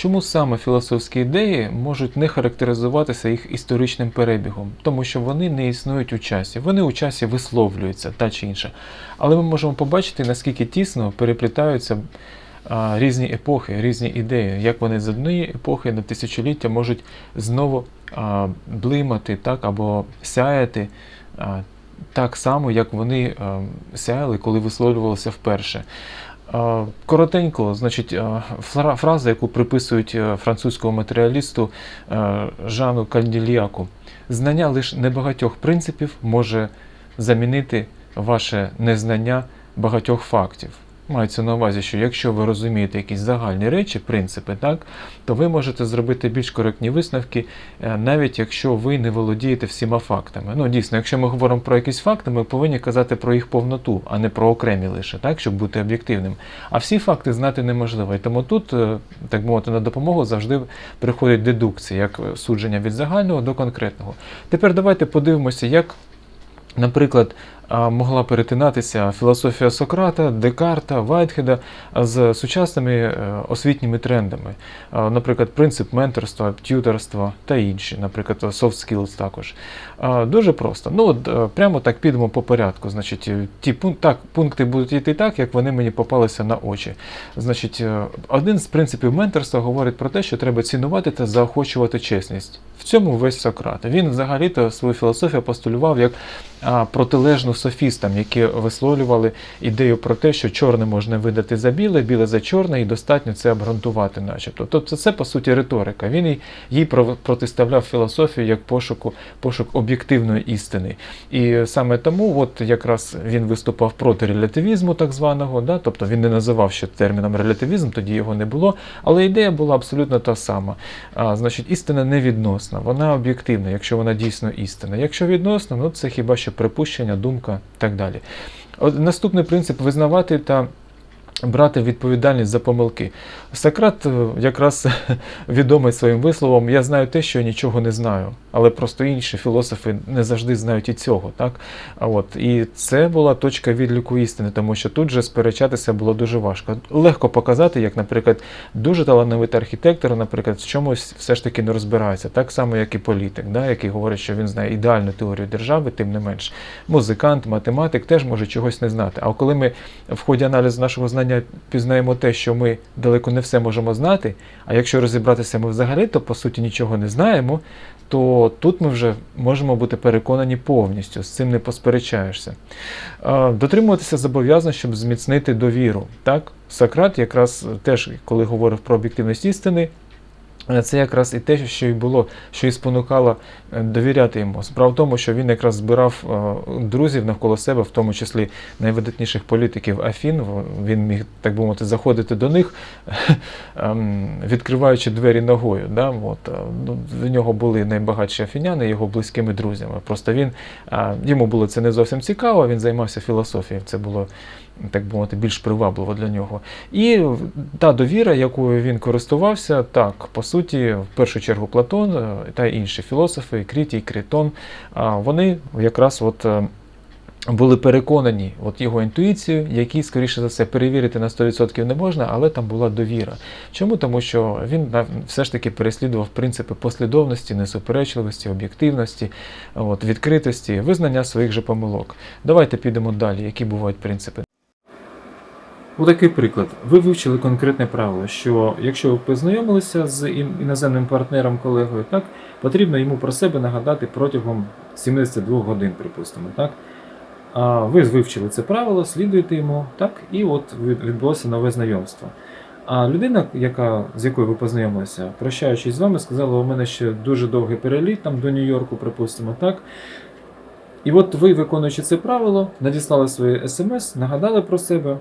Чому саме філософські ідеї можуть не характеризуватися їх історичним перебігом? Тому що вони не існують у часі. Вони у часі висловлюються та чи інше. Але ми можемо побачити, наскільки тісно переплітаються а, різні епохи, різні ідеї, як вони з однієї епохи на тисячоліття можуть знову а, блимати так, або сяяти а, так само, як вони сяяли, коли висловлювалися вперше. Коротенько, значить, фраза, яку приписують е, французькому матеріалісту е, Жану Кандільяку. Знання лише небагатьох принципів може замінити ваше незнання багатьох фактів. Мається на увазі, що якщо ви розумієте якісь загальні речі, принципи, так, то ви можете зробити більш коректні висновки, е, навіть якщо ви не володієте всіма фактами. Ну, дійсно, якщо ми говоримо про якісь факти, ми повинні казати про їх повноту, а не про окремі лише, так, щоб бути об'єктивним. А всі факти знати неможливо. І тому тут, е, так мовити, на допомогу завжди приходить дедукція, як судження від загального до конкретного. Тепер давайте подивимося, як Наприклад, могла перетинатися філософія Сократа, Декарта, Вайтхеда з сучасними е, освітніми трендами. Наприклад, принцип менторства, тюторства та інші, наприклад, soft skills також. Дуже просто. Ну, от, е, прямо так підемо по порядку. Значить, е, ті пун- так, пункти будуть йти так, як вони мені попалися на очі. Значить, один з принципів менторства говорить про те, що треба цінувати та заохочувати чесність. В цьому весь Сократ. Він взагалі-то свою філософію постулював як протилежну софістам, які висловлювали ідею про те, що чорне можна видати за біле, біле за чорне, і достатньо це обґрунтувати, начебто. Тобто це по суті риторика. Він їй- протиставляв філософію як пошуку, пошук об'єктивної істини. І саме тому, от якраз він виступав проти релятивізму, так званого, да? тобто він не називав ще терміном релятивізм, тоді його не було, але ідея була абсолютно та сама. А, значить, істина невідносна, вона об'єктивна, якщо вона дійсно істина. Якщо відносна, ну це хіба що припущення, думка і так далі. От Наступний принцип визнавати та брати відповідальність за помилки. Сократ е, якраз відомий своїм висловом Я знаю те, що я нічого не знаю, але просто інші філософи не завжди знають і цього. Так? От, і це була точка відліку істини, тому що тут же сперечатися було дуже важко. Легко показати, як, наприклад, дуже талановитий архітектор, наприклад, в чомусь все ж таки не розбирається, так само, як і політик, да, який говорить, що він знає ідеальну теорію держави, тим не менш. Музикант, математик теж може чогось не знати. А коли ми в ході аналізу нашого знання пізнаємо те, що ми далеко не все можемо знати, а якщо розібратися ми взагалі, то по суті нічого не знаємо, то тут ми вже можемо бути переконані повністю, з цим не посперечаєшся. Дотримуватися зобов'язань, щоб зміцнити довіру. Так? Сократ якраз теж, коли говорив про об'єктивність істини, це якраз і те, що й було, що і спонукало е, довіряти йому. Справа в тому, що він якраз збирав е, друзів навколо себе, в тому числі найвидатніших політиків Афін. Він міг, так би мовити, заходити до них, ем, відкриваючи двері ногою. Да? От, е, ну, в нього були найбагатші афіняни, його близькими друзями. Просто він, йому було це не зовсім цікаво, він займався філософією. Це було, так би мовити, більш привабливо для нього. І та довіра, якою він користувався, так, по суті, в першу чергу Платон е, та інші філософи, Крітій, Критон, вони якраз от. е, Були переконані от його інтуїцією, які, скоріше за все, перевірити на 100% не можна, але там була довіра. Чому? Тому що він все ж таки переслідував принципи послідовності, несуперечливості, об'єктивності, відкритості, визнання своїх же помилок. Давайте підемо далі, які бувають принципи. Отакий приклад. Ви вивчили конкретне правило, що якщо ви познайомилися з іноземним партнером, колегою, так, потрібно йому про себе нагадати протягом 72 годин, припустимо. Так? А ви вивчили це правило, слідуєте йому, так, і от відбулося нове знайомство. А людина, яка, з якою ви познайомилися, прощаючись з вами, сказала, у мене ще дуже довгий переліт там до Нью-Йорку, припустимо, так. І от ви, виконуючи це правило, надіслали своє смс, нагадали про себе.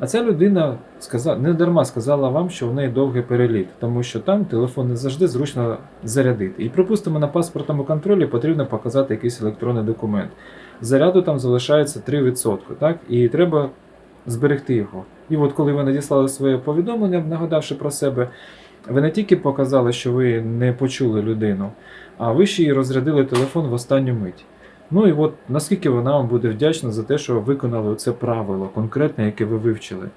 А ця людина сказала, не дарма сказала вам, що в неї довгий переліт, тому що там телефон не завжди зручно зарядити. І припустимо, на паспортному контролі потрібно показати якийсь електронний документ. Заряду там залишається 3%, так? І треба зберегти його. І от коли ви надіслали своє повідомлення, нагадавши про себе, ви не тільки показали, що ви не почули людину, а ви ще й розрядили телефон в останню мить. Ну і от наскільки вона вам буде вдячна за те, що ви виконали це правило конкретне, яке ви вивчили.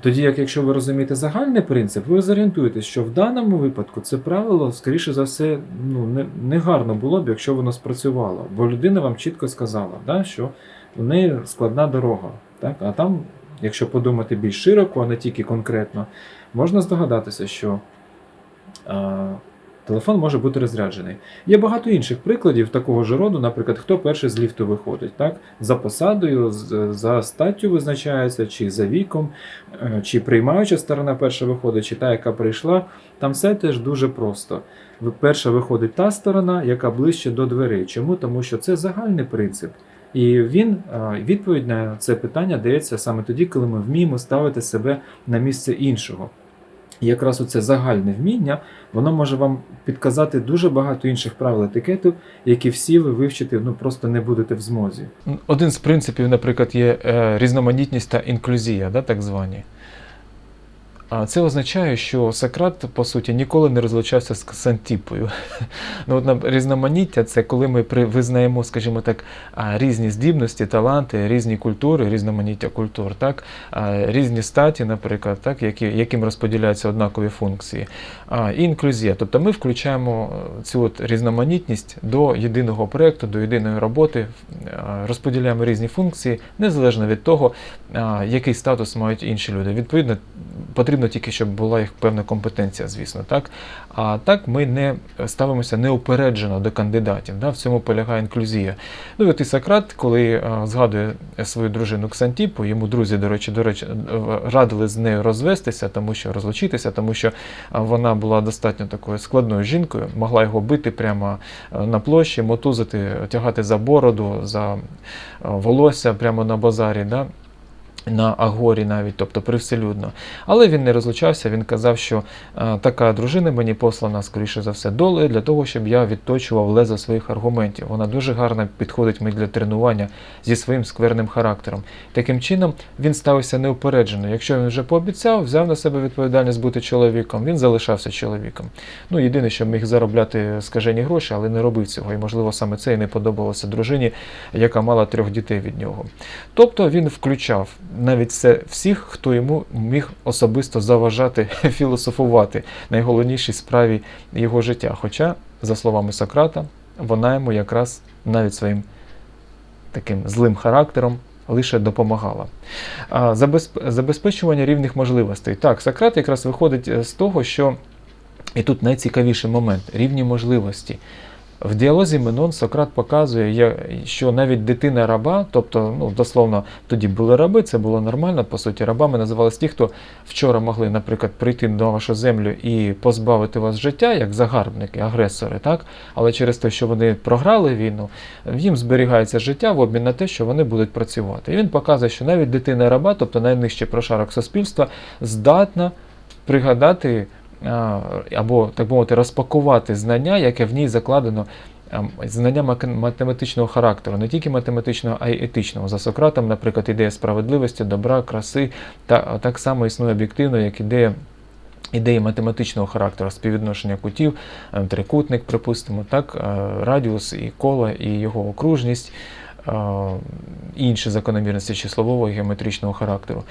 Тоді, як якщо ви розумієте загальний принцип, ви зорієнтуєтесь, що в даному випадку це правило, скоріше за все, ну не, не гарно було б, якщо воно спрацювало. Бо людина вам чітко сказала, да, що у неї складна дорога. Так? А там, якщо подумати більш широко, а не тільки конкретно, можна здогадатися, що а, телефон може бути розряджений. Є багато інших прикладів такого ж роду, наприклад, хто перший з ліфту виходить, так? За посадою, за статтю визначається, чи за віком, е, чи приймаюча сторона перша виходить, чи та, яка прийшла. Там все теж дуже просто. Перша виходить та сторона, яка ближче до дверей. Чому? Тому що це загальний принцип. І він відповідь на це питання дається саме тоді, коли ми вміємо ставити себе на місце іншого. І якраз оце загальне вміння, воно може вам підказати дуже багато інших правил етикету, які всі ви вивчити ну просто не будете в змозі. Один з принципів, наприклад, є е, різноманітність та інклюзія, да, так звані. Це означає, що Сократ, по суті, ніколи не розлучався з Ксантіпою. Ну, от різноманіття це коли ми визнаємо, скажімо так, різні здібності, таланти, різні культури, різноманіття культур, так? різні статі, наприклад, так? Які, яким розподіляються однакові функції. І інклюзія. Тобто ми включаємо е, цю от різноманітність до єдиного проєкту, до єдиної роботи, розподіляємо різні функції, незалежно від того, який статус мають інші люди. Відповідно, потрібно тільки, щоб була їх певна компетенція, звісно. Так? А так ми не ставимося неупереджено до кандидатів. Да? В цьому полягає інклюзія. Ну от і Сократ, коли а, згадує свою дружину Ксантіпу, йому друзі, до речі, до речі, е, радили з нею розвестися, тому що розлучитися, тому що вона була достатньо такою складною жінкою, могла його бити прямо е, на площі, мотузити, тягати за бороду, за е, волосся прямо на базарі. Да? На Агорі навіть, тобто привселюдно. Але він не розлучався, він казав, що е, така дружина мені послана, скоріше за все, долею для того, щоб я відточував лезо своїх аргументів. Вона дуже гарно підходить мені для тренування зі своїм скверним характером. Таким чином, він ставився неупереджено. Якщо він вже пообіцяв, взяв на себе відповідальність бути чоловіком, він залишався чоловіком. Ну, єдине, що міг заробляти скажені гроші, але не робив цього. І, можливо, саме це і не подобалося дружині, яка мала трьох дітей від нього. Тобто він включав навіть все, всіх, хто йому міг особисто заважати філософувати найголовнішій справі його життя. Хоча, за словами Сократа, вона йому якраз навіть своїм таким злим характером лише допомагала. Забезпечування рівних можливостей. Так, Сократ якраз виходить е, з того, що і тут найцікавіший момент рівні можливості. В діалозі Менон Сократ показує, що навіть дитина раба, тобто, ну, дословно, тоді були раби, це було нормально, по суті, рабами називались ті, хто вчора могли, наприклад, прийти на вашу землю і позбавити вас життя, як загарбники, агресори, так? але через те, що вони програли війну, їм зберігається життя в обмін на те, що вони будуть працювати. І він показує, що навіть дитина раба, тобто найнижчий прошарок суспільства, здатна пригадати або, так мовити, розпакувати знання, яке в ній закладено. ем, Знання математичного характеру, не тільки математичного, а й етичного. За Сократом, наприклад, ідея справедливості, добра, краси, та так само існує об'єктивно, як ідея ідеї математичного характеру, співвідношення кутів, ем, трикутник, припустимо, так, е, радіус і коло, і його окружність. Інші закономірності числового і геометричного характеру.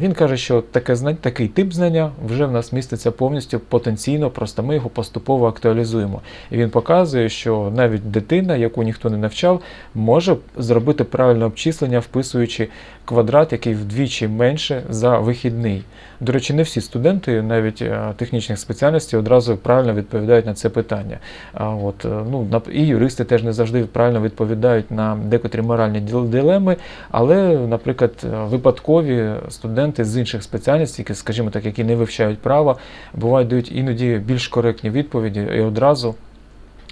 Він каже, що таке знання, такий тип знання вже в нас міститься повністю потенційно, просто ми його поступово актуалізуємо. І він показує, що навіть дитина, яку ніхто не навчав, може зробити правильне обчислення, вписуючи квадрат, який вдвічі менше за вихідний. До речі, не всі студенти, навіть е, технічних спеціальностей, одразу правильно відповідають на це питання. От е, ну і юристи теж не завжди правильно відповідають на декотрі моральні дилеми, але, наприклад, випадкові студенти з інших спеціальностей, які, скажімо так, які не вивчають право, бувають дають іноді більш коректні відповіді і одразу.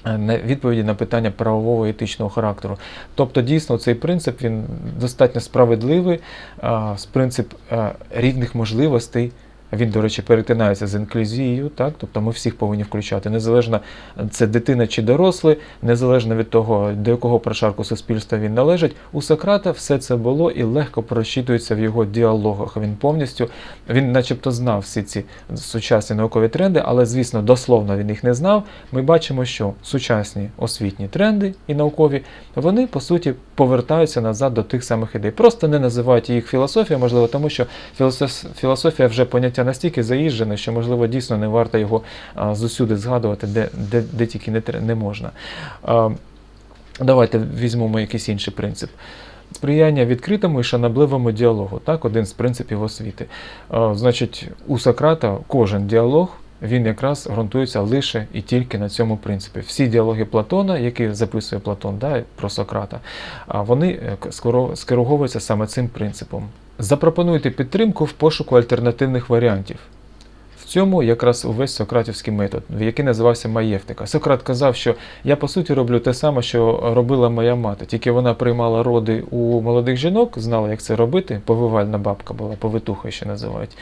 е, на відповіді на питання правового етичного характеру. Тобто, дійсно, цей принцип він достатньо справедливий, з принцип е, рівних можливостей Він, до речі, перетинається з інклюзією, так? тобто ми всіх повинні включати, незалежно це дитина чи дорослий, незалежно від того, до якого прошарку суспільства він належить. У Сократа все це було і легко прочитується в його діалогах. Він повністю, він начебто знав всі ці сучасні наукові тренди, але, звісно, дословно він їх не знав. Ми бачимо, що сучасні освітні тренди і наукові, вони, по суті, повертаються назад до тих самих ідей. Просто не називають їх філософія, можливо, тому що філософія вже поняття настільки заїжджене, що, можливо, дійсно не варто його зусюди згадувати, де, де, де тільки не, не можна. Давайте візьмемо якийсь інший принцип. Сприяння відкритому і шанобливому діалогу, так, один з принципів освіти. Значить, у Сократа кожен діалог він якраз ґрунтується лише і тільки на цьому принципі. Всі діалоги Платона, які записує Платон да, про Сократа, вони е, скоро- саме цим принципом. Запропонуйте підтримку в пошуку альтернативних варіантів. Цьому якраз увесь сократівський метод, який називався маєвтика. Сократ казав, що я по суті роблю те саме, що робила моя мати. Тільки вона приймала роди у молодих жінок, знала, як це робити. Повивальна бабка була, повитуха ще називають.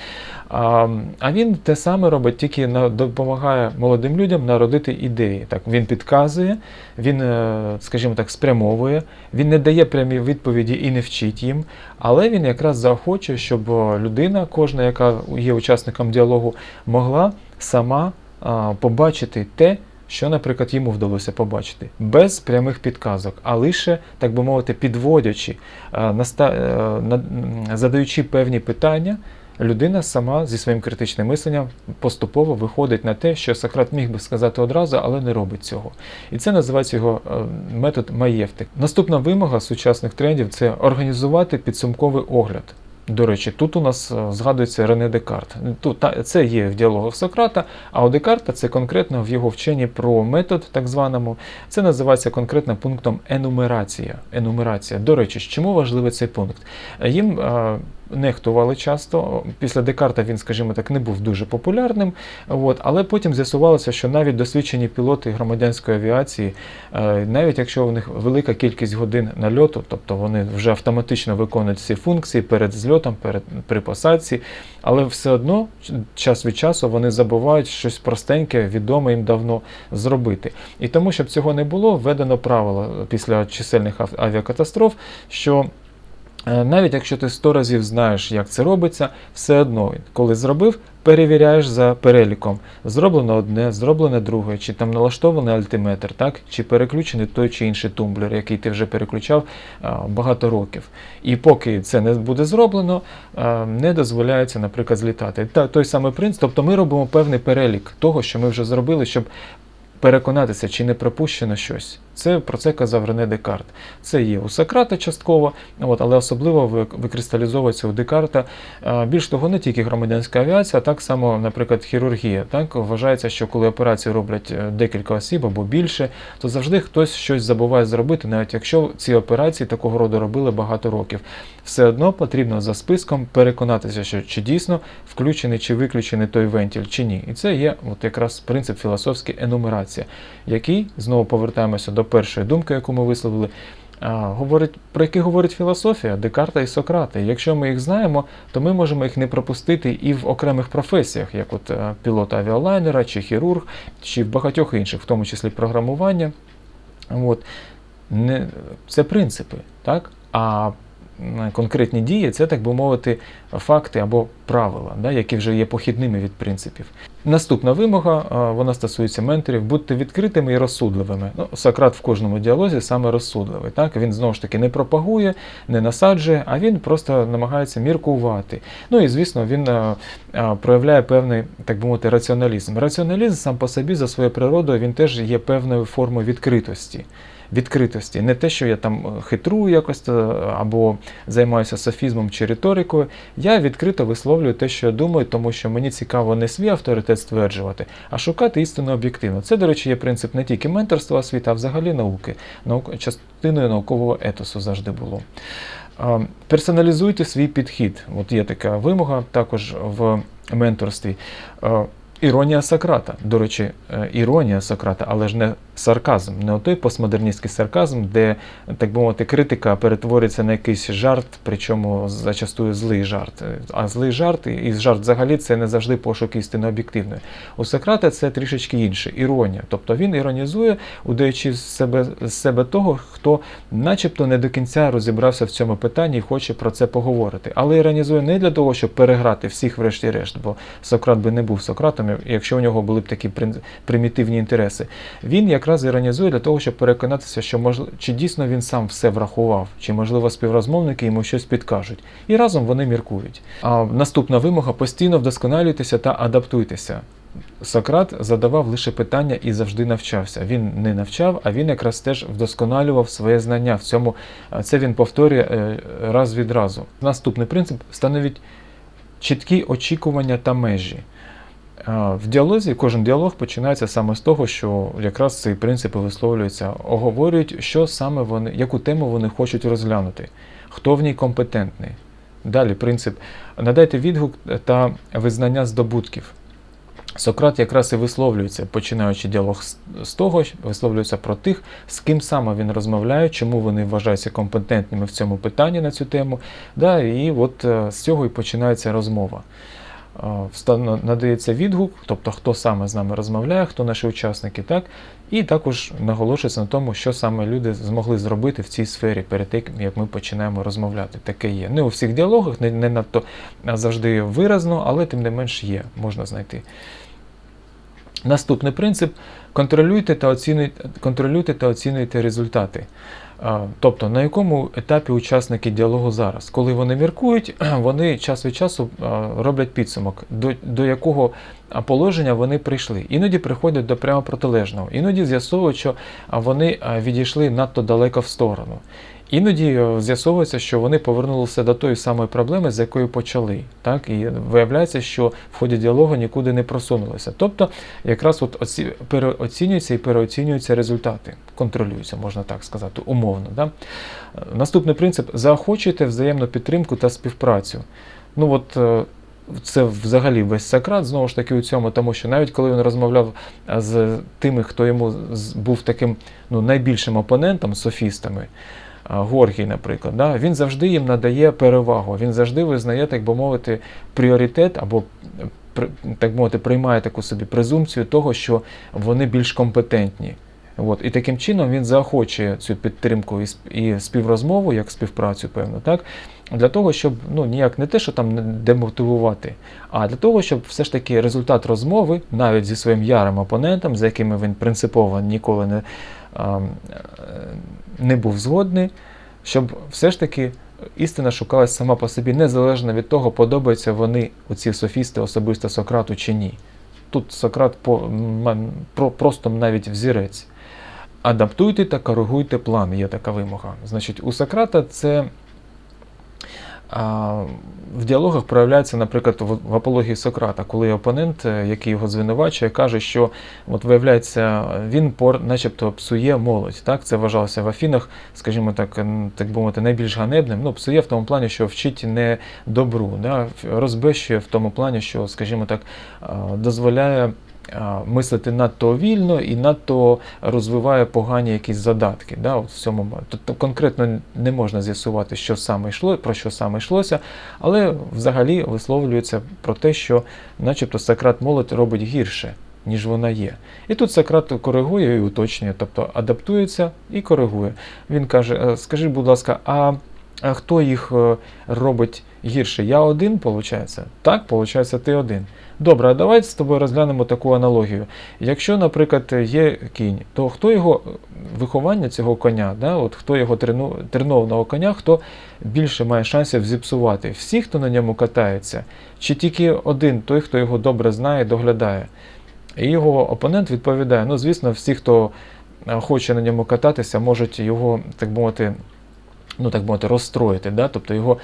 А, а він те саме робить, тільки допомагає молодим людям народити ідеї. Так, він підказує, він, е, скажімо так, спрямовує, він не дає прямі відповіді і не вчить їм, але він якраз заохочує, щоб людина, кожна, яка є учасником діалогу, могла сама а, побачити те, що, наприклад, йому вдалося побачити, без прямих підказок, а лише, так би мовити, підводячи, а, наста, е, на- м, задаючи певні питання. Людина сама зі своїм критичним мисленням поступово виходить на те, що Сократ міг би сказати одразу, але не робить цього. І це називається його е, метод маєвтик. Наступна вимога сучасних трендів це організувати підсумковий огляд. До речі, тут у нас е, згадується Рене Декарт. Тут це є в діалогах Сократа, а у Декарта це конкретно в його вченні про метод, так званому. Це називається конкретно пунктом енумерація. Енумерація. До речі, чому важливий цей пункт? Е, Їм е, нехтували часто. Після Декарта він, скажімо так, не був дуже популярним. От, але потім з'ясувалося, що навіть досвідчені пілоти громадянської авіації, е, навіть якщо у них велика кількість годин нальоту, тобто вони вже автоматично виконують всі функції перед зльотом, перед при посадці, але все одно час від часу вони забувають щось простеньке, відоме їм давно зробити. І тому, щоб цього не було, введено правило після чисельних ав- авіакатастроф, що Навіть якщо ти 100 разів знаєш, як це робиться, все одно, коли зробив, перевіряєш за переліком. Зроблено одне, зроблене друге, чи там налаштований альтиметр, так? чи переключений той чи інший тумблер, який ти вже переключав багато років. І поки це не буде зроблено, не дозволяється, наприклад, злітати. Та, той самий принцип, тобто ми робимо певний перелік того, що ми вже зробили, щоб переконатися, чи не пропущено щось. Це про це казав Рене Декарт. Це є у Сократа частково, от, але особливо викристалізовується у Декарта. Більш того, не тільки громадянська авіація, а так само, наприклад, хірургія. Так вважається, що коли операцію роблять е, декілька осіб або більше, то завжди хтось щось забуває зробити, навіть якщо ці операції такого роду робили багато років. Все одно потрібно за списком переконатися, що чи дійсно включений чи виключений той вентиль, чи ні. І це є от якраз принцип філософський енумерація, який знову повертаємося до першої думки, яку ми висловили. Говорить, про які говорить філософія Декарта і Сократа. І якщо ми їх знаємо, то ми можемо їх не пропустити і в окремих професіях, як от е, пілот авіалайнера, чи хірург, чи в багатьох інших, в тому числі програмування. От. Не, це принципи, так? А конкретні дії це, так би мовити, факти або правила, да, які вже є похідними від принципів. Наступна вимога, вона стосується менторів, будьте відкритими і розсудливими. Ну, Сократ в кожному діалозі саме розсудливий. Так? Він знову ж таки не пропагує, не насаджує, а він просто намагається міркувати. Ну і звісно, він проявляє певний, так би мовити, раціоналізм. Раціоналізм сам по собі за своєю природою він теж є певною формою відкритості. Відкритості, не те, що я там е, хитрую якось е, або займаюся софізмом чи риторикою. Я відкрито висловлюю те, що я думаю, тому що мені цікаво не свій авторитет стверджувати, а шукати істину об'єктивно. Це, до речі, є принцип не тільки менторства освіти, а взагалі науки. Наук... Частиною наукового етосу завжди було. Персоналізуйте свій підхід. От є така вимога також в менторстві. Іронія Сократа. До речі, е, іронія Сократа, але ж не сарказм, не той постмодерністський сарказм, де, так би мовити, критика перетворюється на якийсь жарт, причому зачастую злий жарт. А злий жарт і жарт взагалі це не завжди пошук істини об'єктивної. У Сократа це трішечки інше іронія. Тобто він іронізує, удаючи з себе, з себе того, хто начебто не до кінця розібрався в цьому питанні і хоче про це поговорити. Але іронізує не для того, щоб переграти всіх, врешті-решт, бо Сократ би не був Сократом, якщо у нього були б такі примітивні інтереси. Він якраз іронізує для того, щоб переконатися, що можливо, чи дійсно він сам все врахував, чи можливо співрозмовники йому щось підкажуть. І разом вони міркують. А наступна вимога постійно вдосконалюйтеся та адаптуйтеся. Сократ задавав лише питання і завжди навчався. Він не навчав, а він якраз теж вдосконалював своє знання. В цьому це він повторює е, раз від разу. Наступний принцип встановіть чіткі очікування та межі. В діалозі кожен діалог починається саме з того, що якраз ці принципи висловлюються, оговорюють, що саме вони, яку тему вони хочуть розглянути, хто в ній компетентний. Далі принцип надайте відгук та визнання здобутків. Сократ якраз і висловлюється, починаючи діалог з- того, висловлюється про тих, з ким саме він розмовляє, чому вони вважаються компетентними в цьому питанні на цю тему. Да, і от е, з цього і починається розмова. Е, Надається відгук, тобто хто саме з нами розмовляє, хто наші учасники, так? І також наголошується на тому, що саме люди змогли зробити в цій сфері перед тим, як ми починаємо розмовляти. Таке є. Не у всіх діалогах, не, не надто завжди виразно, але тим не менш є, можна знайти. Наступний принцип контролюйте та оцінюйте, контролюйте та оцінюйте результати. Тобто, на якому етапі учасники діалогу зараз? Коли вони міркують, вони час від часу роблять підсумок, до, до якого положення вони прийшли. Іноді приходять до прямо протилежного, іноді з'ясовують, що вони відійшли надто далеко в сторону. Іноді е, з'ясовується, що вони повернулися до тої самої проблеми, з якої почали. Так? І виявляється, що в ході діалогу нікуди не просунулися. Тобто, якраз от оці, переоцінюються і переоцінюються результати, контролюються, можна так сказати, умовно. Да? Е, Наступний принцип заохочуйте взаємну підтримку та співпрацю. Ну от е, це взагалі весь Сократ, знову ж таки, у цьому, тому що навіть коли він розмовляв з тими, хто йому був таким ну, найбільшим опонентом, софістами, Горгій, наприклад, да, він завжди їм надає перевагу, він завжди визнає, так би мовити, пріоритет або так мовити, приймає таку собі презумпцію того, що вони більш компетентні. От. І таким чином він заохочує цю підтримку і співрозмову, як співпрацю, певно, так? для того, щоб ну, ніяк не те, що там демотивувати, а для того, щоб все ж таки результат розмови, навіть зі своїм ярим опонентом, з якими він принципово ніколи не, не був згодний, щоб все ж таки істина шукалась сама по собі, незалежно від того, подобаються вони, оці софісти, особисто Сократу чи ні. Тут Сократ по, про, просто навіть взірець. Адаптуйте та коригуйте план, є така вимога. Значить, у Сократа це в діалогах проявляється, наприклад, в, апології Сократа, коли опонент, е, який його звинувачує, каже, що от виявляється, він пор, начебто псує молодь. Так? Це вважалося в Афінах, скажімо так, так би мовити, найбільш ганебним. Ну, псує в тому плані, що вчить не добру, да? розбещує в тому плані, що, скажімо так, дозволяє мислити надто вільно і надто розвиває погані якісь задатки. Да, от в цьому тобто конкретно не можна з'ясувати, що саме йшло, про що саме йшлося, але взагалі висловлюється про те, що, начебто, Сократ молодь робить гірше. Ніж вона є. І тут Сократ коригує і уточнює, тобто адаптується і коригує. Він каже: «Е, скажи, будь ласка, а а хто їх е, робить гірше? Я один, виходить? Так, виходить, ти один. Добре, а давайте з тобою розглянемо таку аналогію. Якщо, наприклад, є кінь, то хто його е, виховання цього коня, да, от хто його трену, тренованого коня, хто більше має шансів зіпсувати? Всі, хто на ньому катається, чи тільки один, той, хто його добре знає, доглядає? І його опонент відповідає: ну, звісно, всі, хто е, хоче на ньому кататися, можуть його, так би мовити, ну так мовити, розстроїти, да? тобто його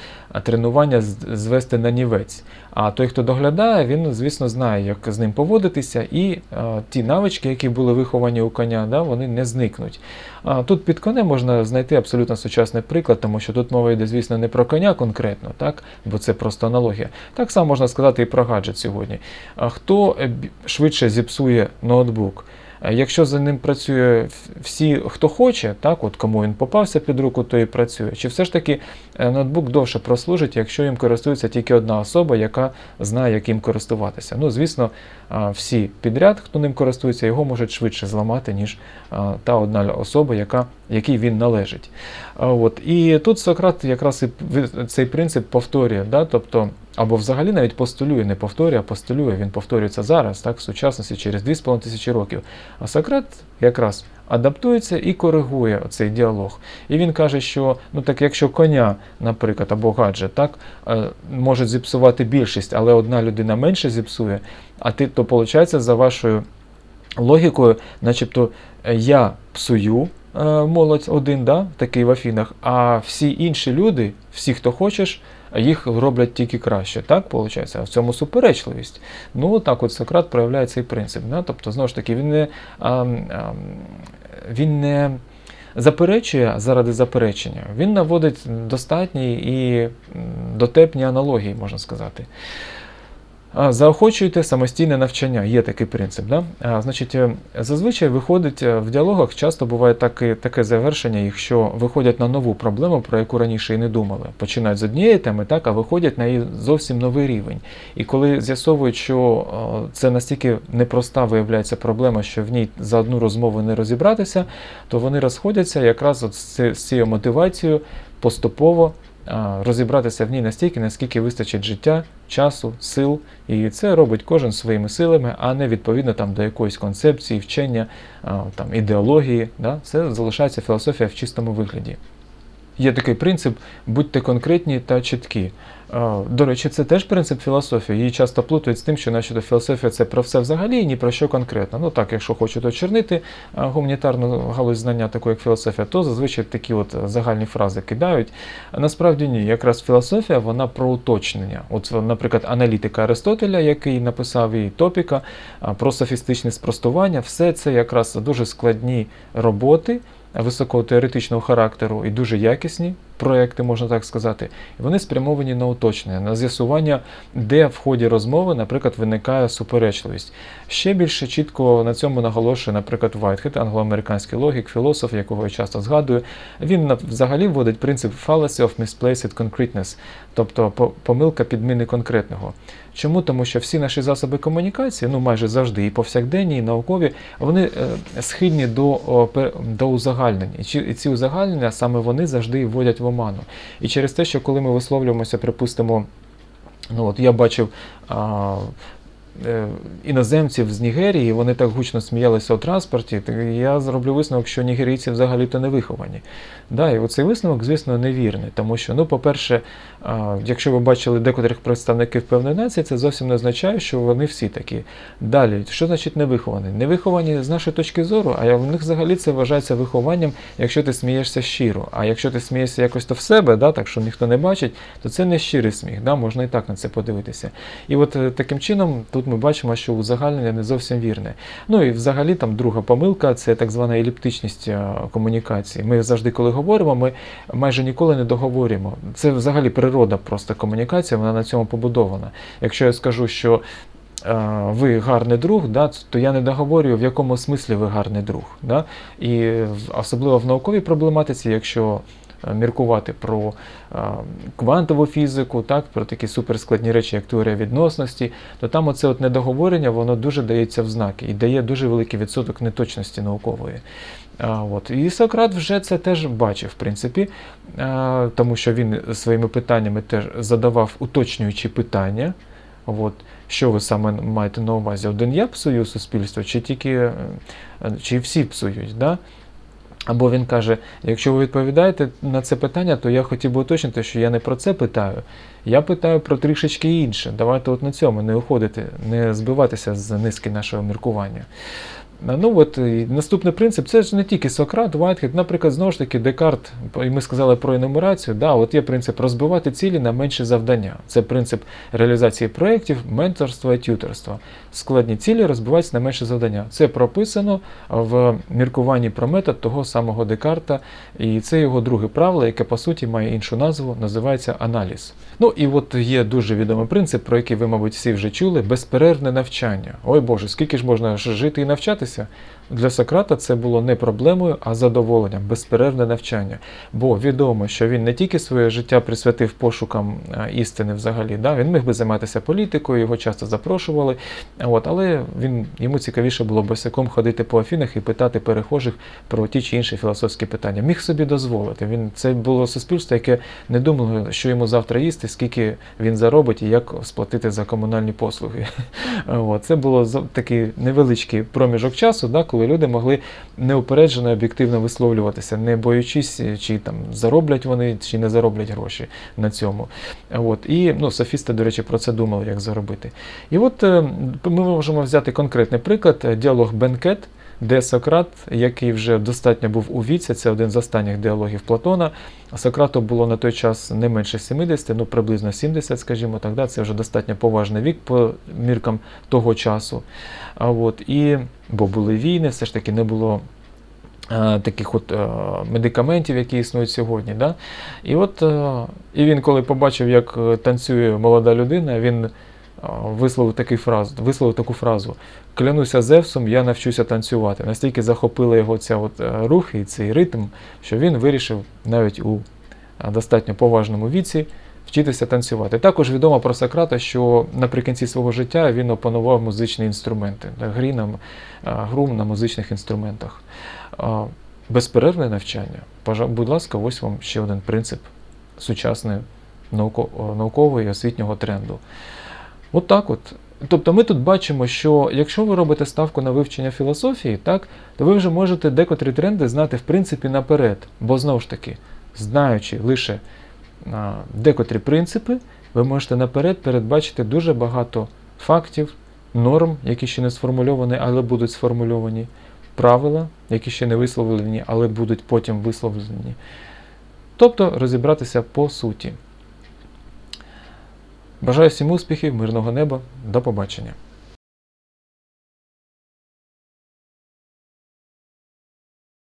тренування звести на нівець. А той, хто доглядає, він, звісно, знає, як з ним поводитися, і а, ті навички, які були виховані у коня, да, вони не зникнуть. А, тут під конем можна знайти абсолютно сучасний приклад, тому що тут мова йде, звісно, не про коня конкретно, так? бо це просто аналогія. Так само можна сказати і про гаджет сьогодні. А хто е, швидше зіпсує ноутбук? Е, Якщо за ним працює всі, хто хоче, так, от кому він попався під руку, то і працює. Чи все ж таки е, ноутбук довше прослужить, якщо їм користується тільки одна особа, яка знає, як їм користуватися? Ну, звісно, всі підряд, хто ним користується, його можуть швидше зламати, ніж та одна особа, яка, якій він належить. От. І тут Сократ якраз і цей принцип повторює, да? тобто, або взагалі навіть постулює, не повторює, а постулює, він повторюється зараз, так, в сучасності через 2,5 тисячі років. А Сократ якраз адаптується і коригує цей діалог. І він каже, що ну так якщо коня, наприклад, або гаджет, так, е, можуть зіпсувати більшість, але одна людина менше зіпсує, а ти, то виходить, за вашою логікою, начебто е, я псую е, молодь один, да, такий в Афінах, а всі інші люди, всі, хто хочеш, їх роблять тільки краще. Так виходить? А в цьому суперечливість. Ну, так от Сократ проявляє цей принцип. Да? Тобто, знову ж таки, він не, а, а, він не заперечує заради заперечення, він наводить достатні і дотепні аналогії, можна сказати. Заохочуйте самостійне навчання, є такий принцип. Да? А, значить, е, зазвичай виходить е, в діалогах, часто буває таке, таке завершення їх, що виходять на нову проблему, про яку раніше і не думали. Починають з однієї теми, так, а виходять на її зовсім новий рівень. І коли з'ясовують, що е, це настільки непроста виявляється проблема, що в ній за одну розмову не розібратися, то вони розходяться якраз от з цією мотивацією поступово розібратися в ній настільки, наскільки вистачить життя, часу, сил, і це робить кожен своїми силами, а не відповідно там до якоїсь концепції, вчення, там ідеології. Да? Це залишається філософія в чистому вигляді. Є такий принцип будьте конкретні та чіткі. До речі, це теж принцип філософії. Її часто плутають з тим, що начебто філософія це про все взагалі і ні про що конкретно. Ну так, якщо хочуть очернити гуманітарну галузь знання, таку як філософія, то зазвичай такі от загальні фрази кидають. Насправді ні, якраз філософія вона про уточнення. От, наприклад, аналітика Аристотеля, який написав і топіка, про софістичне спростування, все це якраз дуже складні роботи високого теоретичного характеру і дуже якісні проекти, можна так сказати. І вони спрямовані на уточнення, на з'ясування, де в ході розмови, наприклад, виникає суперечливість. Ще більше чітко на цьому наголошує, наприклад, Вайтхед, англоамериканський логік, філософ, якого я часто згадую. Він взагалі вводить принцип fallacy of misplaced concreteness, тобто помилка підміни конкретного. Чому? Тому що всі наші засоби комунікації, ну майже завжди, і повсякденні, і наукові, вони е, схильні до, до узагальнень. І, ці узагальнення саме вони завжди вводять в оману. І через те, що коли ми висловлюємося, припустимо, ну от я бачив. А, Іноземців з Нігерії, вони так гучно сміялися у транспорті. Я зроблю висновок, що нігерійці взагалі-то не виховані. Да, і оцей висновок, звісно, невірний, тому що, ну, по-перше, якщо ви бачили декотрих представників певної нації, це зовсім не означає, що вони всі такі. Далі, що значить невиховані? Невиховані з нашої точки зору, а в них взагалі це вважається вихованням, якщо ти смієшся щиро. А якщо ти смієшся якось то в себе, да, так що ніхто не бачить, то це не щирий сміх. Да, можна і так на це подивитися. І от е, таким чином тут ми бачимо, що узагальнення не зовсім вірне. Ну і взагалі там друга помилка це так звана еліптичність е, комунікації. Ми завжди, коли говоримо, ми майже ніколи не договорюємо. Це взагалі природа просто комунікація, вона на цьому побудована. Якщо я скажу, що е, ви гарний друг, да, то я не договорюю, в якому смислі ви гарний друг. Да? І особливо в науковій проблематиці, якщо міркувати про е, квантову фізику, так, про такі суперскладні речі, як теорія відносності, то там оце от недоговорення, воно дуже дається в знаки і дає дуже великий відсоток неточності наукової. А, от. І Сократ вже це теж бачив, в принципі, а, тому що він своїми питаннями теж задавав уточнюючі питання. От. Що ви саме маєте на увазі? Один я псую суспільство, чи тільки е, чи всі псують? Да? Або він каже: якщо ви відповідаєте на це питання, то я хотів би уточнити, що я не про це питаю. Я питаю про трішечки інше. Давайте от на цьому не уходити, не збиватися з низки нашого міркування. Ну от наступний принцип це ж не тільки Сократ, Вайтхед, наприклад, знову ж таки, Декарт, і ми сказали про енумерацію. Да, от є принцип розбивати цілі на менші завдання. Це принцип реалізації проєктів, менторства і тюторства. Складні цілі розбиваються на менші завдання. Це прописано в міркуванні про метод того самого Декарта, і це його друге правило, яке по суті має іншу назву, називається аналіз. Ну і от є дуже відомий принцип, про який ви, мабуть, всі вже чули: безперервне навчання. Ой Боже, скільки ж можна жити і навчатися? Для Сократа це було не проблемою, а задоволенням, безперервне навчання. Бо відомо, що він не тільки своє життя присвятив пошукам істини взагалі, да? він міг би займатися політикою, його часто запрошували. От, але він, йому цікавіше було босиком ходити по Афінах і питати перехожих про ті чи інші філософські питання. Міг собі дозволити. Він, це було суспільство, яке не думало, що йому завтра їсти, скільки він заробить і як сплатити за комунальні послуги. От, це було такий невеличкий проміжок часу, да, коли люди могли неупереджено і об'єктивно висловлюватися, не боючись, чи там зароблять вони, чи не зароблять гроші на цьому. От. І ну, софісти, до речі, про це думали, як заробити. І от е, ми можемо взяти конкретний приклад: е, діалог Бенкет. Де Сократ, який вже достатньо був у віці, це один з останніх діалогів Платона. Сократу було на той час не менше 70, ну приблизно 70, скажімо так, да, це вже достатньо поважний вік по міркам того часу. А от, і, бо були війни, все ж таки не було е, таких от е, медикаментів, які існують сьогодні. Да? І от е, і він, коли побачив, як танцює молода людина, він висловив, такий фраз, висловив таку фразу: Клянуся Зевсом, я навчуся танцювати. Настільки захопила його ця от е, рух і цей ритм, що він вирішив навіть у е, достатньо поважному віці вчитися танцювати. Також відомо про Сократа, що наприкінці свого життя він опанував музичні інструменти, грі на, гру на музичних інструментах. Безперервне навчання. Будь ласка, ось вам ще один принцип сучасної науко- о, і освітнього тренду. От так от. Тобто ми тут бачимо, що якщо ви робите ставку на вивчення філософії, так, то ви вже можете декотрі тренди знати в принципі наперед. Бо знову ж таки, знаючи лише а, декотрі принципи, ви можете наперед передбачити дуже багато фактів, норм, які ще не сформульовані, але будуть сформульовані, правила, які ще не висловлені, але будуть потім висловлені. Тобто розібратися по суті. Бажаю всім успіхів, мирного неба, до побачення.